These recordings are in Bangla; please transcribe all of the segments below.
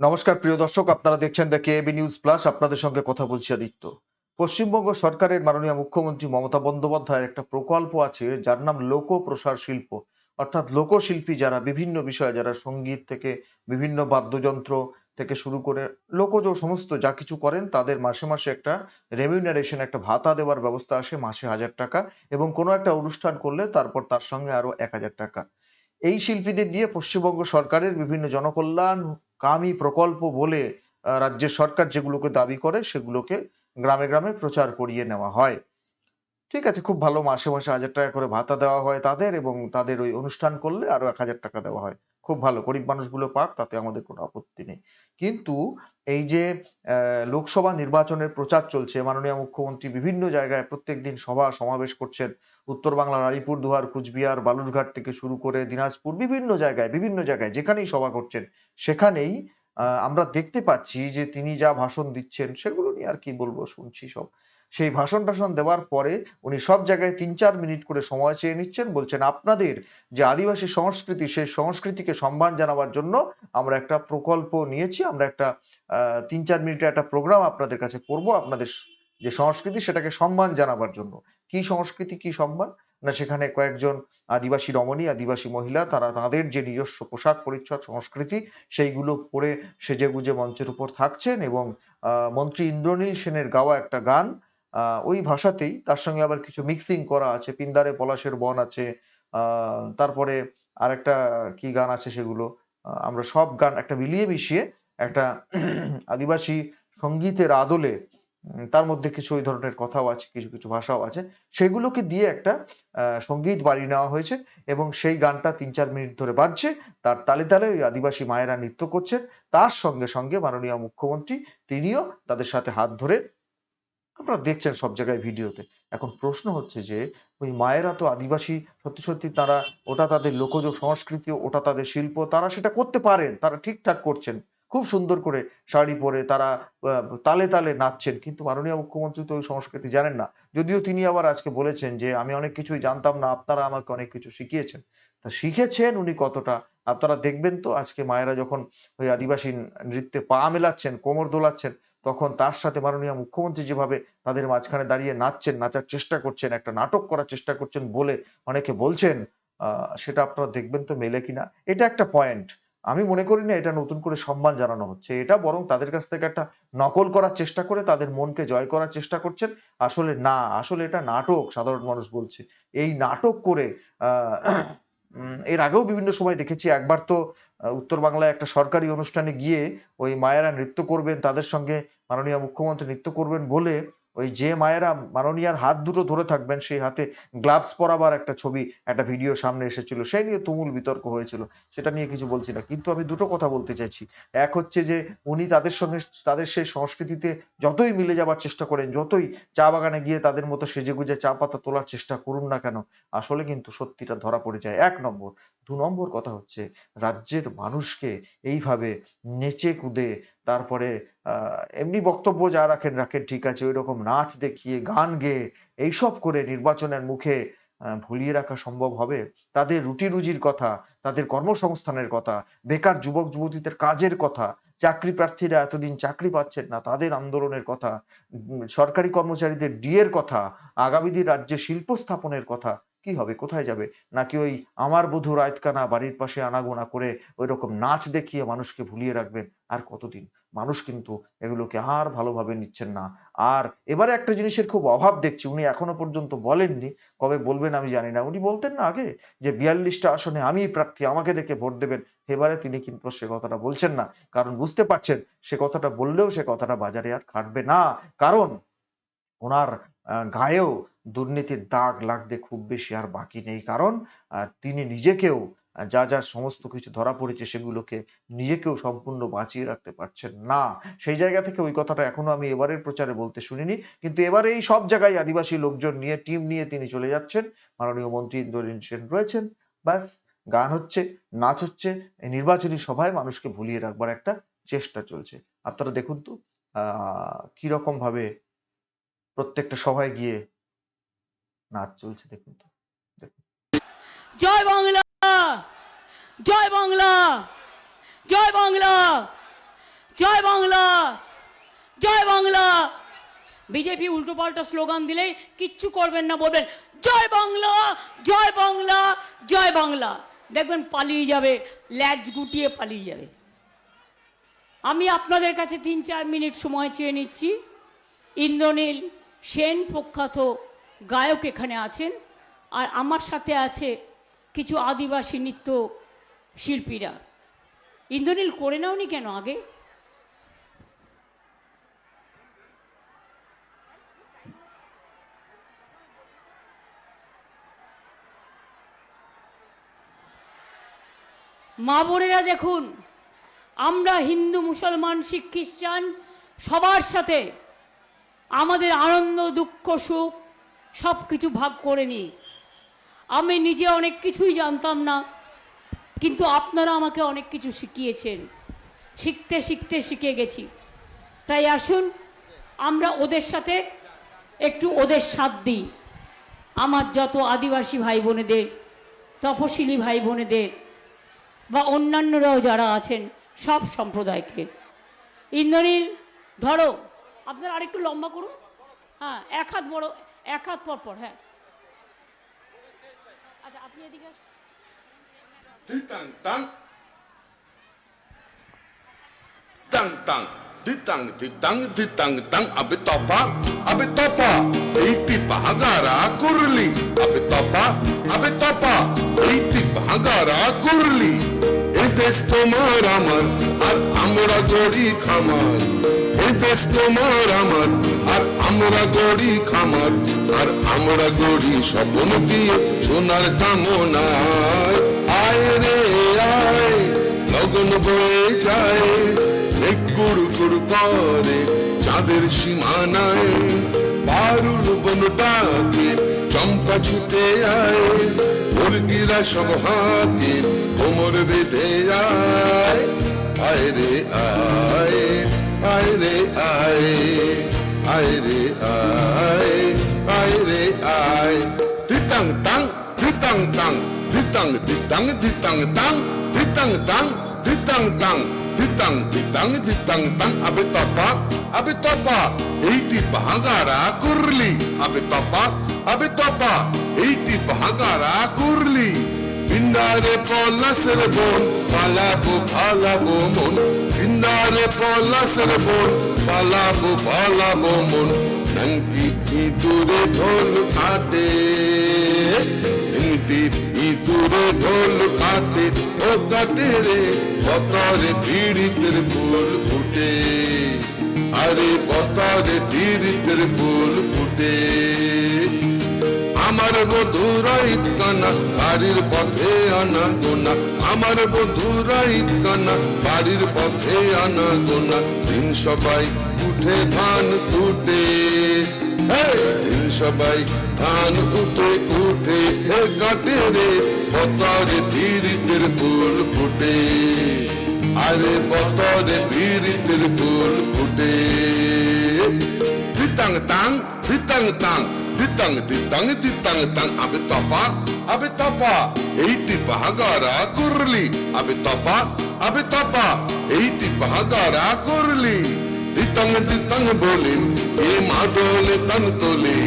নমস্কার, প্রিয় দর্শক। আপনারা দেখছেন দ্য কেবি নিউজ প্লাস আপনাদের সঙ্গে কথা বলছি আদিত্য। পশ্চিমবঙ্গ সরকারের মাননীয় মুখ্যমন্ত্রী মমতা বন্দ্যোপাধ্যায়ের একটা প্রকল্প আছে, যার নাম লোক প্রসার শিল্প। অর্থাৎ লোকশিল্পী যারা বিভিন্ন বিষয়ে, যারা সংগীত থেকে বিভিন্ন বাদ্যযন্ত্র থেকে শুরু করে লোকজ সমস্ত যা কিছু করেন, তাদের মাসে মাসে একটা রেমিউনারেশন একটা ভাতা দেওয়ার ব্যবস্থা আসে মাসে হাজার টাকা এবং কোনো একটা অনুষ্ঠান করলে তারপর তার সঙ্গে আরও এক হাজার টাকা। এই শিল্পীদের দিয়ে পশ্চিমবঙ্গ সরকারের বিভিন্ন জনকল্যাণ কামি প্রকল্প বলে আহ, রাজ্যের সরকার যেগুলোকে দাবি করে সেগুলোকে গ্রামে গ্রামে প্রচার করিয়ে নেওয়া হয়। ঠিক আছে খুব ভালো মাসে মাসে হাজার টাকা করে ভাতা দেওয়া হয় তাদের এবং তাদের ওই অনুষ্ঠান করলে আরও এক হাজার টাকা দেওয়া হয়। খুব ভালো, গরিব মানুষগুলো পাক, তাতে আমাদের কোনো আপত্তি নেই। কিন্তু এই যে লোকসভা নির্বাচনের প্রচার চলছে, মাননীয় মুখ্যমন্ত্রী বিভিন্ন জায়গায় প্রত্যেকদিন সভা সমাবেশ করছেন, উত্তর বাংলার আলিপুরদুয়ার কুচবিহার, বালুরঘাট থেকে শুরু করে দিনাজপুর, বিভিন্ন জায়গায় বিভিন্ন জায়গায় যেখানেই সভা করছেন, সেখানেই আমরা দেখতে পাচ্ছি যে তিনি যা ভাষণ দিচ্ছেন, সেগুলো নিয়ে আর কি বলব, শুনছি সব। সেই ভাষণ টাষণ দেওয়ার পরে উনি সব জায়গায় তিন চার মিনিট করে সময় চেয়ে নিচ্ছেন, বলছেন, আপনাদের যে আদিবাসী সংস্কৃতি, সেই সংস্কৃতিকে সম্মান জানাবার জন্য আমরা একটা প্রকল্প নিয়েছি, আমরা একটা তিন চার মিনিটের একটা প্রোগ্রাম আপনাদের কাছে করব, আপনাদের যে সংস্কৃতি, সেটাকে সম্মান জানাবার জন্য। কি সংস্কৃতি, কি সম্মান? না, সেখানে কয়েকজন আদিবাসী রমণী, আদিবাসী মহিলা, তারা তাদের যে নিজস্ব পোশাক, পরিচ্ছদ, সংস্কৃতি, সেইগুলো পরে সেজে গুজে মঞ্চের উপর থাকছেন এবং মন্ত্রী ইন্দ্রনীল সেনের গাওয়া একটা গান ওই ভাষাতেই তার সঙ্গে আবার কিছু মিক্সিং করা আছে। পিন্দারে পলাশের বন আছে তারপরে আরেকটা কি গান আছে সেগুলো? আমরা সব গান একটা মিলিয়ে মিশিয়ে একটা আদিবাসী সঙ্গীতের আদলে তার মধ্যে কিছু ওই ধরনের কথাও আছে, কিছু কিছু ভাষাও আছে। সেগুলোকে দিয়ে একটা সংগীত বানিয়ে নেওয়া হয়েছে এবং সেই গানটা তিন চার মিনিট ধরে বাজছে। তার তালে তালে ওই আদিবাসী মায়েরা নৃত্য করছেন। তার সঙ্গে সঙ্গে মাননীয় মুখ্যমন্ত্রী, তিনিও তাদের সাথে হাত ধরে আপনারা দেখছেন সব জায়গায় ভিডিওতে। এখন প্রশ্ন হচ্ছে যে, ওই মায়েরা তো আদিবাসী, সত্যি সত্যি তারা ওটা তাদের লোকজ সংস্কৃতি, ওটা তাদের শিল্প, তারা সেটা করতে পারেন, তারা ঠিকঠাক করছেন। খুব সুন্দর করে শাড়ি পরে তারা তালে তালে নাচছেন, কিন্তু মাননীয় মুখ্যমন্ত্রী তো ওই সংস্কৃতি জানেন না। যদিও তিনি আবার আজকে বলেছেন যে, আমি অনেক কিছুই জানতাম না, আপনারা আমাকে অনেক কিছু শিখিয়েছেন। তা শিখেছেন উনি কতটা? আপনারা দেখবেন তো আজকে মায়েরা যখন ওই আদিবাসী নৃত্যে পা মেলাচ্ছেন, কোমর দোলাচ্ছেন তখন তার সাথে মাননীয় মুখ্যমন্ত্রী যেভাবে তাদের মাঝখানে দাঁড়িয়ে নাচছেন, নাচার চেষ্টা করছেন, একটা নাটক করার চেষ্টা করছেন বলে অনেকে বলছেন সেটা আপনারা দেখবেন তো মেলে কিনা। এটা একটা পয়েন্ট আমি মনে করি না এটা নতুন করে সম্মান জানানো হচ্ছে। এটা বরং তাদের কাছ থেকে একটা নকল করার চেষ্টা করে তাদের মনকে জয় করার চেষ্টা করছেন। আসলে না, আসলে এটা নাটক, সাধারণ মানুষ বলছে। এই নাটক করে এর আগেও বিভিন্ন সময় দেখেছি, একবার তো উত্তর বাংলায় একটা সরকারি অনুষ্ঠানে গিয়ে ওই মায়েরা নৃত্য করবেন, তাদের সঙ্গে মাননীয় মুখ্যমন্ত্রী নৃত্য করবেন বলে ওই যে মায়েরা মাননীয়ার হাত দুটো ধরে থাকবেন, সেই হাতে গ্লাভস পরাবার একটা ছবি, একটা ভিডিও সামনে এসেছিল। সেই নিয়ে তুমুল বিতর্ক হয়েছিল, সেটা নিয়ে কিছু বলছি না। কিন্তু আমি দুটো কথা বলতে চাইছি। এক হচ্ছে যে, উনি তাদের সঙ্গে, তাদের সেই সংস্কৃতিতে যতই মিলে যাবার চেষ্টা করেন, যতই চা বাগানে গিয়ে তাদের মতো সেজে গুজে চা পাতা তোলার চেষ্টা করুন না কেন, আসলে কিন্তু সত্যিটা ধরা পড়ে যায়। এক নম্বর। দু নম্বর কথা হচ্ছে, রাজ্যের মানুষকে এইভাবে নেচে কুদে, তারপরে এমনি বক্তব্য যা রাখেন রাখেন, ঠিক আছে ওই রকম নাচ দেখিয়ে, গান গেয়ে এইসব করে নির্বাচনের মুখে ভুলিয়ে রাখা সম্ভব হবে? তাদের রুটি রুজির কথা, তাদের কর্মসংস্থানের কথা, বেকার যুবক যুবতীদের কাজের কথা, চাকরি প্রার্থীরা এতদিন চাকরি পাচ্ছেন না, তাদের আন্দোলনের কথা সরকারি কর্মচারীদের ডিএর কথা, আগামী দিন রাজ্যে শিল্প স্থাপনের কথা কি হবে? কোথায় যাবে? নাকি ওই আমার বধূ রায়তকানা বাড়ির পাশে আনাগোনা করে ওই রকম নাচ দেখিয়ে মানুষকে ভুলিয়ে রাখবেন? আর কতদিন? মানুষ কিন্তু এগুলোকে আর ভালোভাবে নিচ্ছেন না। আর এবারে একটা জিনিসের খুব অভাব দেখছি, উনি এখনও পর্যন্ত বলেননি। কবে বলবেন আমি জানি না। উনি বলতেন না আগে যে বিয়াল্লিশটা আসনে আমি প্রার্থী, আমাকে দেখে ভোট দেবেন। এবারে তিনি কিন্তু সে কথাটা বলছেন না। কারণ বুঝতে পারছেন, সে কথাটা বললেও সে কথাটা বাজারে আর খাটবে না। কারণ ওনার গায়েও দুর্নীতির দাগ লাগতে খুব বেশি আর বাকি নেই। কারণ তিনি নিজেকেও যা যা সমস্ত কিছু ধরা পড়েছে সেগুলোকে নিজেকেও সম্পূর্ণ বাঁচিয়ে রাখতে পারছেন না। সেই জায়গা থেকে ওই কথাটা এখনও আমি এবারের প্রচারে বলতে শুনিনি। কিন্তু এবারে এই সব জায়গায় আদিবাসী লোকজন নিয়ে, টিম নিয়ে তিনি চলে যাচ্ছেন। মাননীয় মন্ত্রী ইন্দ্রনীল সেন রয়েছেন। ব্যাস, গান হচ্ছে, নাচ হচ্ছে নির্বাচনী সভায় মানুষকে ভুলিয়ে রাখবার একটা চেষ্টা চলছে। আপনারা দেখুন তো, আহ কীরকম ভাবে প্রত্যেকটা সভায় গিয়ে নাচ চলছে, দেখুন তো জয় বাংলা! জয় বাংলা! জয় বাংলা! জয় বাংলা! জয় বাংলা! বিজেপি উল্টোপাল্টা স্লোগান দিলেই কিচ্ছু করবেন না, বলবেন, জয় বাংলা! জয় বাংলা! জয় বাংলা! দেখবেন পালিয়ে যাবে, ল্যাজ গুটিয়ে পালিয়ে যাবে। আমি আপনাদের কাছে তিন চার মিনিট সময় চেয়ে নিচ্ছি। ইন্দ্রনীল সেন প্রখ্যাত গায়ক এখানে আছেন। আর আমার সাথে আছে কিছু আদিবাসী নৃত্য শিল্পীরা। ইন্দ্রনীল, করে নাওনি কেন আগে? মা বোনেরা দেখুন, আমরা হিন্দু, মুসলমান, শিখ, খ্রিস্টান সবার সাথে আমাদের আনন্দ, দুঃখ, সুখ সব কিছু ভাগ করে নিই। আমি নিজে অনেক কিছুই জানতাম না, কিন্তু আপনারা আমাকে অনেক কিছু শিখিয়েছেন। শিখতে শিখতে শিখে গেছি। তাই আসুন, আমরা ওদের সাথে একটু ওদের সাথ দিই। আমার যত আদিবাসী ভাই বোনেদের তপশিলি ভাই বোনেদের বা অন্যান্যরাও যারা আছেন, সব সম্প্রদায়কে। ইন্দ্রনীল, ধরো, আপনারা আরেকটু লম্বা করুন। হ্যাঁ এক হাত বড় এক হাত পর পর হ্যাঁ আচ্ছা আপনি এদিকে আসুন। Tang tang. Ditang ditang ditang tang abe topa abe topa eighty bahagara kurli abe topa abe topa eighty bahagara kurli এ দেশ তোমার আমার আর আমরা গড়ি খামার এ দেশ তোমার আমার। আর আমরা গড়ি খামার, আর আমরা গড়ি স্বপ্ন দিয়ে সোনার কামনায় আয় রে, আয় লগন বয়ে যায়। গুড় গুড় করে চাঁদের সীমানায়। পারুল বনটাকে চম্পা ছুটে আয়। মুরগিরা সব হাতে কোমর বেঁধে আয়। আয় রে, আয়। আয় রে আয় আয় রে আয় আয় রে আয়। তিতাং তাং তিতাং তাং তিতাং তিতাং তিতাং তাং তিতাং তাং তিতাং তাং তিতাং তিতাং তিতাং তাং। আবে তপা আবে তপা, এইটি বাহাগারা করলি। আবে তপা আবে তপা, এইটি বাহাগারা করলি। পিন্ডারে পলাশের বোন পালাবো পালাবো মন। পিন্ডারে পলাশের বোন পালাবো পালাবো মন নঙ্কি ইঁদুরে ঢোল কাটে ইঁটি ইঁদুরে ঢোল কাটে ও কাটে রে বতরে পীড়িতের ফুল ফুটে আরে বতরে পীড়িতের ফুল ফুটে আমার বধুরাই কানা, বাড়ির পথে আনা গোনা। আমার বধুরাই কানা, বাড়ির পথে আনা গোনা। দিন সবাই উঠে ধান তুটে দিন সবাই ধান উঠে উঠে। কাটে রে বতরে ধীরিতের ফুল ফুটে। আরে বতরে ধীরিতের ফুল ফুটে। Ditang tang ditang tang ditang ditang ditang tang abe topa abe topa eighty bahagara kurli abe topa abe topa eighty bahagara kurli ditang ditang bolin e madole tan tole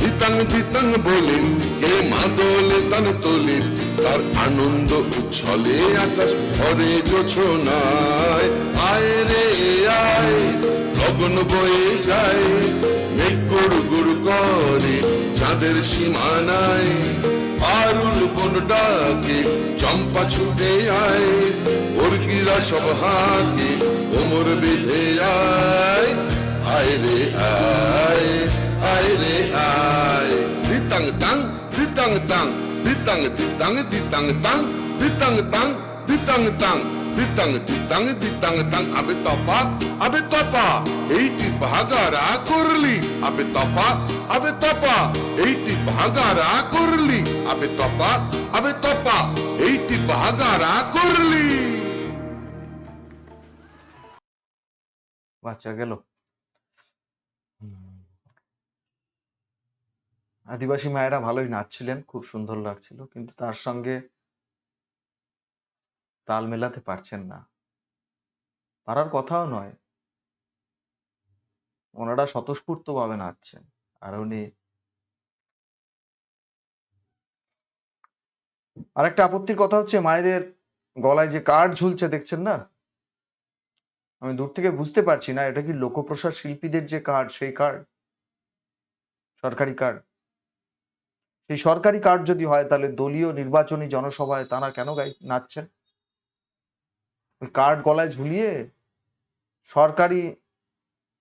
ditang ditang bolin e madole tan tole তার আনন্দ উচ্ছলে আকাশ ভরে জোছনায় আয় রে, আয়, লগন বয়ে যায় মেঘ গুড় গুড় করে চাঁদের সীমানায়। পারুল বন ডাকে চম্পা ছুটে আয় মুরগিরা সব হাতে কোমর বেঁধে আয়। আয় রে, আয় আয় রে, আয়। দিতাং তাং রিতাং তাং ditang ditang ditang tang ditang tang ditang tang ditang ditang ditang tang abe topa abe topa এইটি ভাগারা করলি আবে তপা আবে তপা এইটি ভাগারা করলি আবে তপা আবে তপা এইটি ভাগারা করলি বাচ্চা গেল আদিবাসী মায়েরা ভালোই নাচছিলেন, খুব সুন্দর লাগছিল, কিন্তু তার সঙ্গে তাল মেলাতে পারছেন না। পারার কথাও নয়। ওনারা স্বতঃস্ফূর্ত ভাবে নাচছেন, আর উনি আরেকটা আপত্তির কথা হচ্ছে, মায়েদের গলায় যে কার্ড ঝুলছে, দেখছেন না? আমি দূর থেকে বুঝতে পারছি না, এটা কি লোকপ্রসার শিল্পীদের যে কার্ড, সেই কার্ড? সরকারি কার্ড? সেই সরকারি কার্ড যদি হয়, তাহলে দলীয় নির্বাচনী জনসভায় তারা কেন গাই নাচছেন? ওই কার্ড গলায় ঝুলিয়ে সরকারি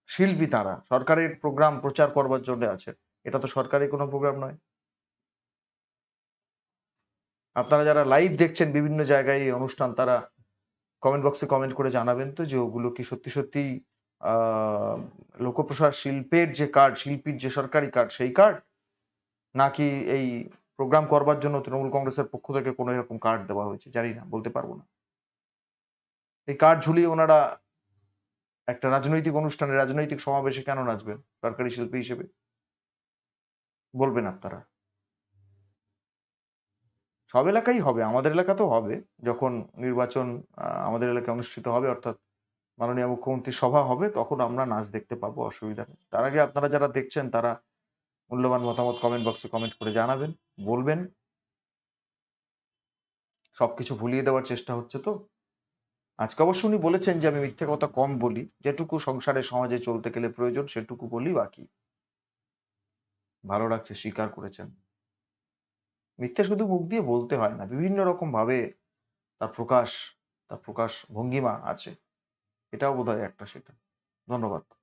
শিল্পী তারা, সরকারের প্রোগ্রাম প্রচার করবার জন্য আছে এটা তো সরকারি কোনো প্রোগ্রাম নয়। আপনারা যারা লাইভ দেখছেন বিভিন্ন জায়গায় এই অনুষ্ঠান, তারা কমেন্ট বক্সে কমেন্ট করে জানাবেন তো যে ওগুলো কি সত্যি সত্যি, আহ, লোকপ্রসার শিল্পের যে কার্ড, শিল্পীর যে সরকারি কার্ড, সেই কার্ড নাকি এই প্রোগ্রাম করবার জন্য তৃণমূল কংগ্রেসের পক্ষ থেকে কোনো এরকম কার্ড দেওয়া হয়েছে? জানি না, বলতে পারব না। এই কার্ড ঝুলিয়ে ওনারা একটা রাজনৈতিক অনুষ্ঠানে রাজনৈতিক সমাবেশে কেন নাচবেন সরকারি শিল্পী হিসেবে? বলবেন আপনারা। সব এলাকায় হবে, আমাদের এলাকাতেও হবে। যখন নির্বাচন আমাদের এলাকায় অনুষ্ঠিত হবে, অর্থাৎ মাননীয় মুখ্যমন্ত্রীর সভা হবে, তখন আমরা নাচ দেখতে পাবো, অসুবিধা নেই। তার আগে আপনারা যারা দেখছেন, তারা মূল্যবান মতামত কমেন্ট বক্সে কমেন্ট করে জানাবেন, বলবেন। সবকিছু ভুলিয়ে দেওয়ার চেষ্টা হচ্ছে তো। আজকে অবশ্য উনি বলেছেন যে আমি মিথ্যে কথা কম বলি, যেটুকু সংসারে, সমাজে চলতে গেলে প্রয়োজন সেটুকু বলি বাকি। ভালো লাগছে, স্বীকার করেছেন। মিথ্যে শুধু মুখ দিয়ে বলতে হয় না, বিভিন্ন রকম ভাবে তার প্রকাশ তার প্রকাশ ভঙ্গিমা আছে। এটাও বোধহয় একটা সেটা। ধন্যবাদ।